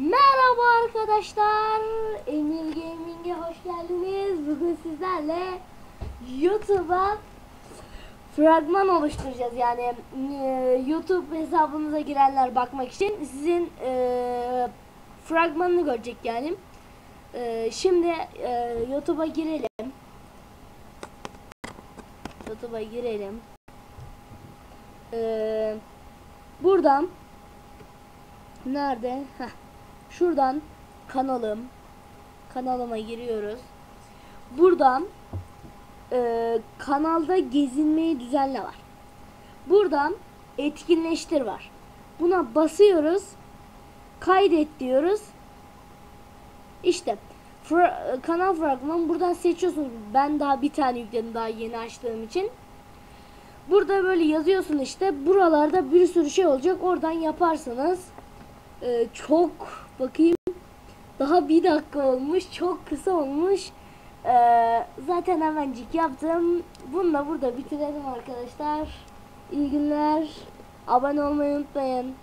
Merhaba arkadaşlar. Emir Gaming'e hoş geldiniz. Bugün sizlerle YouTube'a fragman oluşturacağız. Yani e, YouTube hesabınıza girenler bakmak için sizin e, fragmanını görecek yani. E, şimdi e, YouTube'a girelim. YouTube'a girelim. E, buradan Nerede? Heh. Şuradan kanalım. Kanalıma giriyoruz. Buradan e, kanalda gezinmeyi düzenle var. Buradan etkinleştir var. Buna basıyoruz. Kaydet diyoruz. İşte fra- kanal fragmanı buradan seçiyorsunuz. Ben daha bir tane yükledim daha yeni açtığım için. Burada böyle yazıyorsun işte. Buralarda bir sürü şey olacak. Oradan yaparsınız. Ee, çok bakayım. Daha bir dakika olmuş çok kısa olmuş. Ee, zaten hemencik yaptım. Bunu da burada bitirelim arkadaşlar. İyi günler. Abone olmayı unutmayın